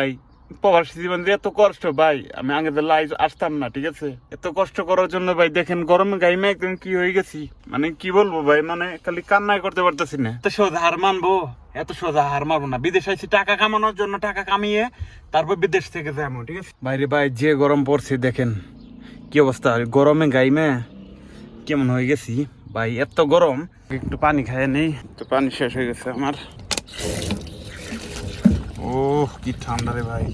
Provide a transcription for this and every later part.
ভাই প্রবাসী জীবন এত কষ্ট ভাই আমি আগে তো লাইভ আসতাম না ঠিক আছে? এত কষ্ট করার জন্য ভাই দেখেন গরমে গাইমে একদম কি হয়ে গেছি। মানে কি বলব ভাই মানে খালি কান্নাই করতে পারতেছি না। এত সোজা হার মানবো এত সোজা হার মারবো না। বিদেশ আইছি টাকা কামানোর জন্য টাকা কামিয়ে তারপর বিদেশ থেকে যাব ঠিক আছে? বাইরে ভাই যে গরম পড়ছে দেখেন কি অবস্থা? গরমে গাইমে কেমন হয়ে গেছি? ভাই এত গরম একটু পানি খায় নেই। তো পানি শেষ হয়ে গেছে আমার। ও কি ঠান্ডা রে ভাই।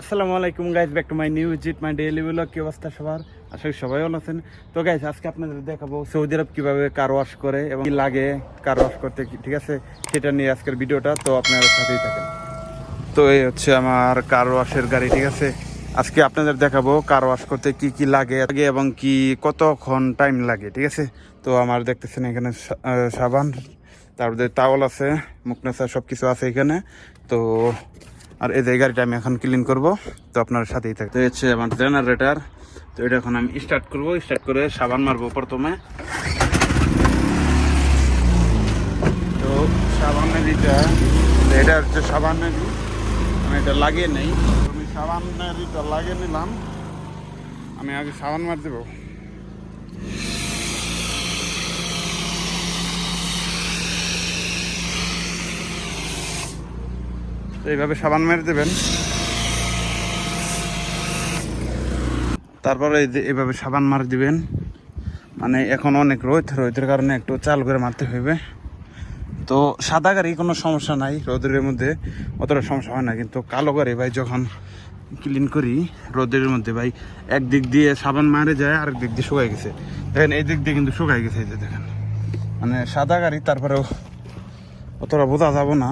আসসালামু আলাইকুম guys back to my new জিট my daily blog কি অবস্থা সবার? আশা করি সবাই ভালো আছেন। তো গাইজ আজকে আপনাদের দেখাবো সৌদি আরব কীভাবে কার ওয়াশ করে এবং কি লাগে কার ওয়াশ করতে, ঠিক আছে? সেটা নিয়ে আজকের ভিডিওটা, তো আপনারা সাথেই থাকেন। তো, এই হচ্ছে আমার কার ওয়াশের গাড়ি, ঠিক আছে? আজকে আপনাদের দেখাবো কার ওয়াশ করতে কি কি লাগে লাগে এবং কি কতক্ষণ টাইম লাগে, ঠিক আছে? তো, আমার দেখতেছেন এখানে সাবান। তারপরে তাওয়াল আছে মুখনেসা সব কিছু আছে এখানে। তো, আর এই গাড়িটা আমি এখন ক্লিন করব, তো আপনার সাথেই থাকতে হচ্ছে আমার জেনারেটার তো এটা এখন আমি স্টার্ট করব স্টার্ট করে সাবান মারবো প্রথমে। তো, সাবান নদীটা এটা হচ্ছে সাবান আমি এটা লাগিয়ে নেই। আমি সাবান নদীটা লাগিয়ে নিলাম। আমি আগে সাবান মার দেবো। এইভাবে সাবান মেরে দেবেন। তারপরে এই যে এভাবে সাবান মার দিবেন। মানে এখন অনেক রোদ, রোদের কারণে একটু চাল করে মারতে হইবে। তো সাদা গাড়ি কোনো সমস্যা নাই, রোদের মধ্যে অতটা সমস্যা হয় না। কিন্তু কালো গাড়ি ভাই যখন ক্লিন করি, রোদের মধ্যে ভাই একদিক দিয়ে সাবান মারে যায়, আরেক দিক দিয়ে শুকাই গেছে। দেখেন, এই দিক দিয়ে কিন্তু শুকাই গেছে এই যে দেখেন। মানে সাদা গাড়ি, তারপরেও অতটা বোঝা যাব না।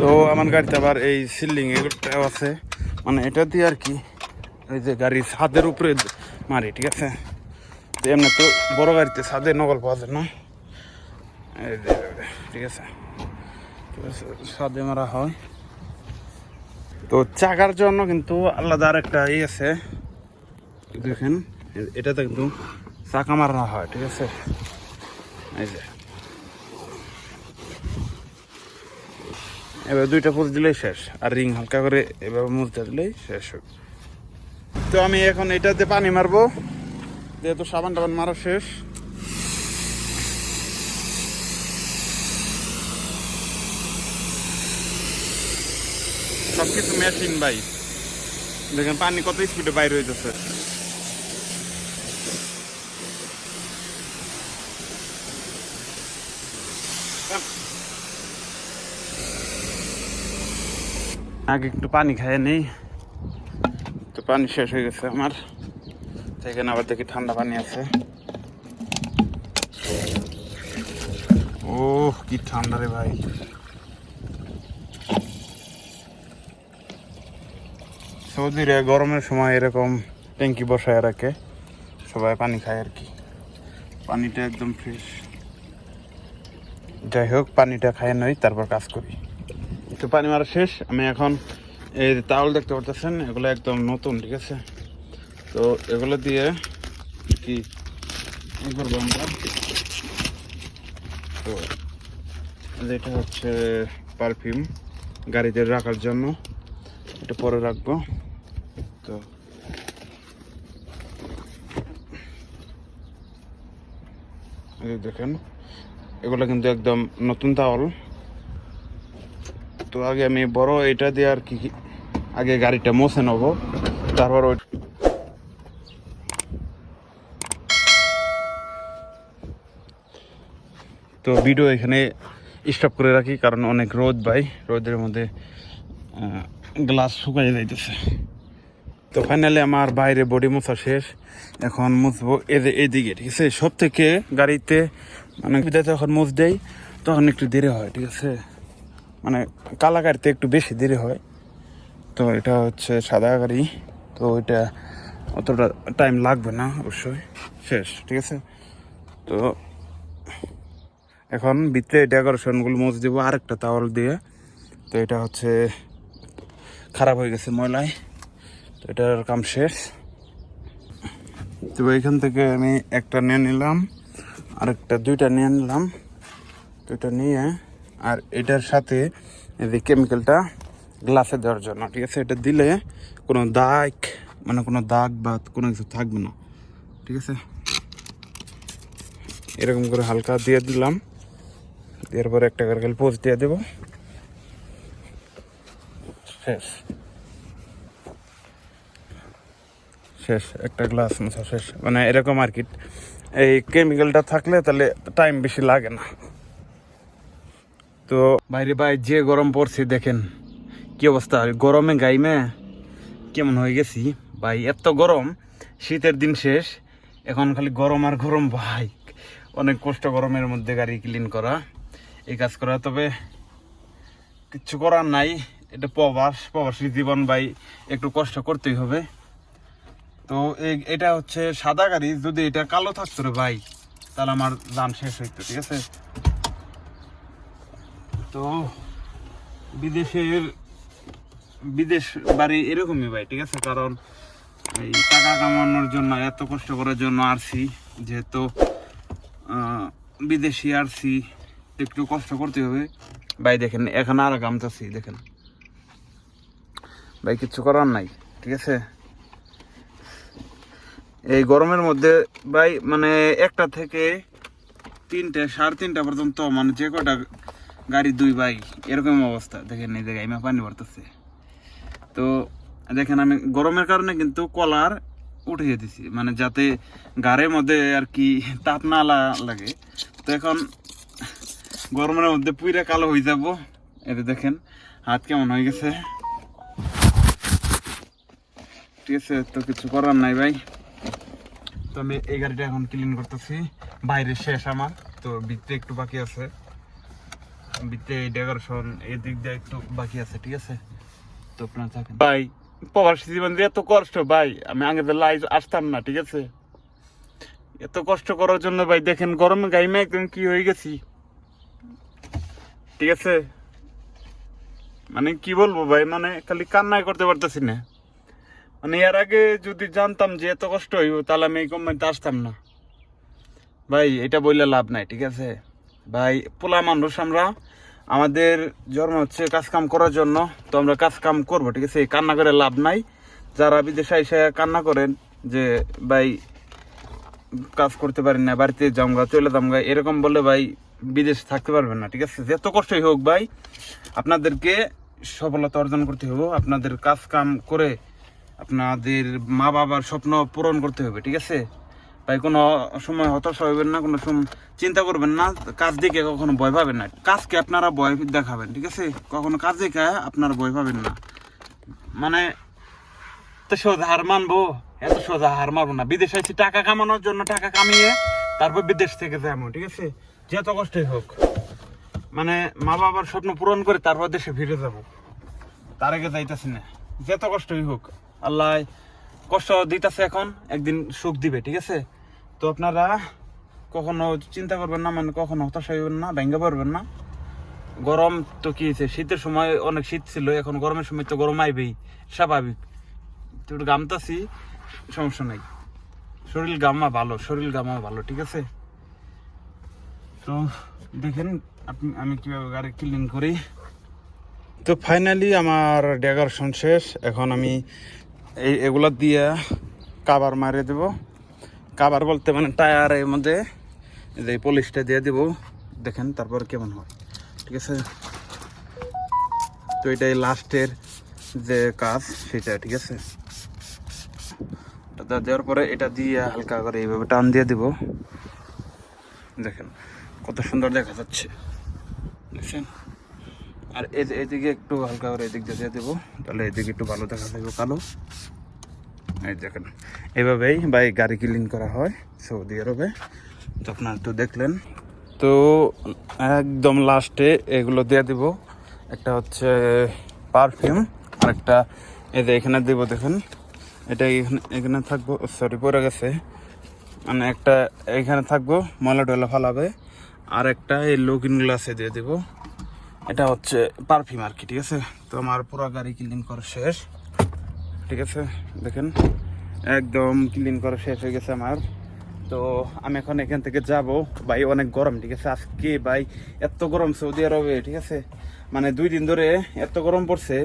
তো আমার গাড়িতে আবার এই সিলিং এগুলোটাও আছে। মানে এটা দিয়ে আর কি এই যে গাড়ির ছাদের উপরে মারি, ঠিক আছে? তো এমনি তো বড় গাড়িতে ছাদে নকল পাওয়া যায় না। ঠিক আছে? ছাদে মারা হয়। তো চাকার জন্য কিন্তু আলাদা আর একটা ই আছে। দেখেন এটাতে কিন্তু চাকা মারা হয়, ঠিক আছে? এই যে। এবার দুইটা পোজ দিলেই শেষ। আর রিং হালকা করে এভাবে মুছতে দিলেই শেষ হবে তো আমি এখন এটাতে পানি মারবো। যেহেতু সাবান টাবান মারা শেষ। সব কিছু মেশিন ভাই। দেখেন পানি কত স্পিডে বাইরে হইতেছে। আগে একটু পানি খাইয়ে নেই। তো পানি শেষ হয়ে গেছে আমার। সেখানে আবার দেখি ঠান্ডা পানি আছে। ও কি ঠান্ডা রে ভাই। সৌদিরে গরমের সময় এরকম ট্যাঙ্কি বসায় রাখে। সবাই পানি খায় আর কি। পানিটা একদম ফ্রেশ যাই হোক, পানিটা খাইয়ে নই, তারপর কাজ করি। তো পানি মারা শেষ। আমি এখন এই যে তাওয়াল দেখতে পারতেছেন, এগুলো একদম নতুন, ঠিক আছে? তো এগুলো দিয়ে কি করব আমরা? তো যেটা হচ্ছে পারফিউম গাড়িতে রাখার জন্য। এটা পরে রাখব। তো দেখেন, এগুলো কিন্তু একদম নতুন তাওয়াল। তো আগে আমি বড় এটা দিয়ে আর কি আগে গাড়িটা মুছে নেব। তারপর ওই তো ভিডিও এখানে স্টপ করে রাখি, কারণ অনেক রোদ ভাই। রোদের মধ্যে গ্লাস শুকাই যাইতেছে। তো ফাইনালি আমার বাইরে বডি মোছা শেষ। এখন মুছবো এদে এদিকে, ঠিক আছে? সব থেকে গাড়িতে মানে যখন মুছ দেই, তখন একটু দেরি হয়, ঠিক আছে? মানে কালা গাড়িতে একটু বেশি দেরি হয়। তো এটা হচ্ছে সাদা গাড়ি। তো এটা অতটা টাইম লাগবে না অবশ্যই। শেষ, ঠিক আছে? তো এখন ভিতরে ডেকোরেশনগুলো মুছ দেবো আরেকটা তাওয়াল দিয়ে। তো এটা হচ্ছে খারাপ হয়ে গেছে ময়লায়। তো এটার কাম শেষ। তো এখান থেকে আমি একটা নিয়ে নিলাম। আরেকটা, দুইটা নিয়ে নিলাম। দুইটা নিয়ে আর এটার সাথে যে কেমিক্যালটা গ্লাসে দেওয়ার জন্য, ঠিক আছে? এটা দিলে কোনো দাগ মানে কোনো দাগ বা কোনো কিছু থাকবে না, ঠিক আছে? এরকম করে হালকা দিয়ে দিলাম। দেওয়ার পরে একটা করে পোজ দিয়ে দেবো। শেষ। শেষ, একটা গ্লাস শেষ। মানে এরকম আর কি। এই কেমিক্যালটা থাকলে তাহলে টাইম বেশি লাগে না। তো বাইরে ভাই যে গরম পড়ছে দেখেন। কি অবস্থা? গরমে গাইমে কেমন হয়ে গেছি? ভাই, এত গরম, শীতের দিন শেষ। এখন খালি গরম আর গরম, ভাই। অনেক কষ্ট গরমের মধ্যে গাড়ি ক্লিন করা। এই কাজ করা, তবে কিচ্ছু করার নাই। এটা প্রবাস, প্রবাসী জীবন, ভাই। একটু কষ্ট করতেই হবে। তো এটা হচ্ছে সাদা গাড়ি। যদি এটা কালো থাকতো রে ভাই, তাহলে আমার দাম শেষ হইতো, ঠিক আছে? তো বিদেশের বিদেশ বাড়ি এরকমই ভাই, ঠিক আছে? কারণ এই টাকা কামানোর জন্য, এত কষ্ট করার জন্য আরছি যেহেতু বিদেশি আরছি একটু কষ্ট করতে হবে। ভাই, দেখেন, এখন আর গামতাছি দেখেন। ভাই কিচ্ছু করার নাই, ঠিক আছে? এই গরমের মধ্যে, ভাই মানে একটা থেকে তিনটে, সাড়ে তিনটা পর্যন্ত মানে যে কটা গাড়ি দুই ভাই, এরকম অবস্থা। দেখেন এই জায়গায় মা পানি ভরতেছে তো দেখেন আমি গরমের কারণে কিন্তু কলার উঠিয়ে দিছি। মানে যাতে গাড়ির মধ্যে আর কি তাপ না লাগে। তো এখন গরমের মধ্যে পুইরা কালো হয়ে যাব। এটা দেখেন, হাত কেমন হয়ে গেছে। ঠিক আছে, তো কিছু করার নাই ভাই। তো আমি এই গাড়িটা এখন ক্লিন করতেছি। বাইরে শেষ আমার, তো ভিতরে একটু বাকি আছে। এই ডেকোরেশন এই দিক দিয়ে একটু বাকি আছে, ঠিক আছে? তো আপনার থাকেন। ভাই, প্রবাসী জীবন যে এত কষ্ট, ভাই, আমি আগে তো লাইভ আসতাম না, ঠিক আছে? এত কষ্ট করার জন্য, ভাই, দেখেন গরমে গাইমে একদম কি হয়ে গেছি। ঠিক আছে? মানে কি বলব, ভাই মানে খালি কান্নাই করতে পারতেছি না। মানে এর আগে যদি জানতাম যে এত কষ্ট হইব, তাহলে আমি এই কোম্পানিতে আসতাম না। ভাই, এটা বললে লাভ নাই, ঠিক আছে? ভাই, পোলা মানুষ আমরা আমাদের জন্ম হচ্ছে কাজ কাম করার জন্য, তো আমরা কাজ কাম করব, ঠিক আছে? কান্না করে লাভ নাই। যারা বিদেশে এসে কান্না করেন যে, ভাই, কাজ করতে পারেন না, বাড়িতে জামগা চলে জামগা এরকম বলে ভাই বিদেশে থাকতে পারবেন না, ঠিক আছে? যত কষ্টই হোক ভাই, আপনাদেরকে সফলতা অর্জন করতে হবে আপনাদের কাজ কাম করে আপনাদের মা বাবার স্বপ্ন পূরণ করতে হবে, ঠিক আছে? ভাই কোনো সময় হতাশ হইবেন না, কোনো সময় চিন্তা করবেন না, কাজ দেখে কখনো ভয় পাবেন না। কাজকে আপনারা ভয় দেখাবেন, ঠিক আছে? কখনো কাজ দেখে আপনারা ভয় পাবেন না। মানে তো সোজা হার মানবো, এত সোজা হার মারবো না। বিদেশে আছি টাকা কামানোর জন্য টাকা কামিয়ে তারপর বিদেশ থেকে যাব ঠিক আছে? যত কষ্টই হোক। মানে মা বাবার স্বপ্ন পূরণ করে তারপর দেশে ফিরে যাব। তার আগে যাইতেছি না। যত কষ্টই হোক, আল্লাহ কষ্ট দিতেছে এখন, একদিন সুখ দিবে, ঠিক আছে? তো আপনারা কখনো চিন্তা করবেন না মানে কখনো হতাশা হইবেন না ভেঙে পড়বেন না। গরম তো কি হয়েছে শীতের সময় অনেক শীত ছিল, এখন গরমের সময় তো গরম আইবেই, স্বাভাবিক। তো একটু গামতাছি সমস্যা নাই। শরীর গামা ভালো, শরীর গামা ভালো, ঠিক আছে? তো দেখেন, আপনি আমি কীভাবে গাড়ি ক্লিন করি। তো ফাইনালি আমার ডেকারেশন শেষ। এখন আমি এই এগুলা দিয়ে কাবার মারিয়ে দেব। কাবার বলতে মানে টায়ারের মধ্যে যে পলিশটা দিয়ে দেব। দেখেন তারপর কেমন হয়। ঠিক আছে? তো এটাই লাস্টের যে কাজ, সেটা, ঠিক আছে? এটা দেওয়ার পরে এটা দিয়ে হালকা করে এইভাবে টান দিয়ে দিব। দেখেন কত সুন্দর দেখা যাচ্ছে। দেখছেন? আর এদিকে একটু হালকা করে এদিক দিয়ে দিয়ে দেবো। তাহলে এদিকে একটু ভালো দেখা যাবে, কালো। এই দেখেন। এভাবেই বাই গাড়ি ক্লিন করা হয় সৌদি আরবে। তো আপনারা একটু দেখলেন। তো একদম লাস্টে এগুলো দিয়ে দিব। একটা হচ্ছে পারফিউম আর একটা এই যে এখানে দেবো দেখেন। এটা এখানে এখানে থাকব সরি পড়ে গেছে। মানে একটা এখানে থাকব, ময়লা টয়লা ফালাবে। আর একটা এই লুকিং গ্লাসে দিয়ে দেবো। এটা হচ্ছে পারফিউম আর কি, ঠিক আছে? তো আমার পুরো গাড়ি ক্লিন করা শেষ। ঠিক আছে? দেখেন, একদম ক্লিন করা শেষ হয়ে গেছে আমার। তো আমি এখন এখান থেকে যাব। ভাই, অনেক গরম, ঠিক আছে? আজকে ভাই, এত গরম সৌদি আরবে, ঠিক আছে? মানে দুই দিন ধরে এত গরম পড়ছে।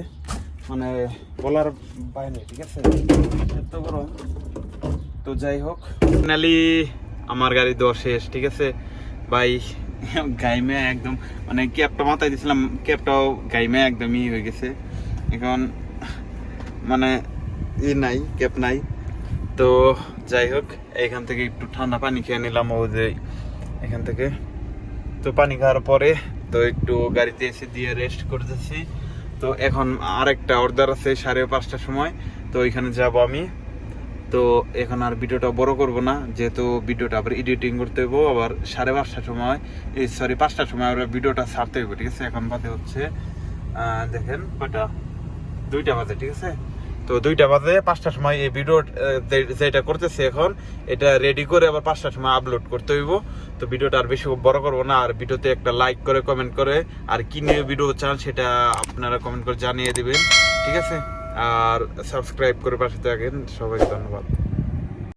মানে বলার বাইরে, ঠিক আছে? এত গরম। তো যাই হোক ফাইনালি আমার গাড়ি দেওয়া শেষ, ঠিক আছে? ভাই, গাইমে একদম মানে ক্যাবটা মাথায় দিয়েছিলাম ক্যাবটাও গাইমে একদমই হয়ে গেছে। এখন মানে ই নাই ক্যাব নাই। তো যাই হোক এখান থেকে একটু ঠান্ডা পানি খেয়ে নিলাম ও যে এখান থেকে। তো পানি খাওয়ার পরে তো একটু গাড়িতে এসে দিয়ে রেস্ট করতেছি। তো এখন আরেকটা অর্ডার আছে সাড়ে পাঁচটার সময়। তো ওইখানে যাব আমি। তো এখন আর ভিডিওটা বড় করব না, যেহেতু ভিডিওটা আবার এডিটিং করতে হইব, আবার সাড়ে পাঁচটার সময়, এই সরি পাঁচটার সময় আবার ভিডিওটা ছাড়তে হইব, ঠিক আছে? এখন বাদে হচ্ছে দেখেন, কয়টা? দুইটা বাজে, ঠিক আছে? তো দুইটা বাজে, পাঁচটার সময় এই ভিডিও যেটা করতেছে এখন, এটা রেডি করে আবার পাঁচটার সময় আপলোড করতে হইব। তো ভিডিওটা আর বেশি বড় করব না, আর ভিডিওতে একটা লাইক করে কমেন্ট করে, আর কি নিয়ে ভিডিও চান সেটা আপনারা কমেন্ট করে জানিয়ে দিবেন, ঠিক আছে? আর সাবস্ক্রাইব করে পাশে থাকেন, সবাইকে ধন্যবাদ।